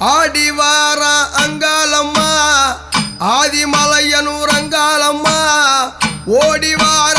ஆடிவாரா Angalamma. Adimalaiyanur Angalamma. ஓடிவார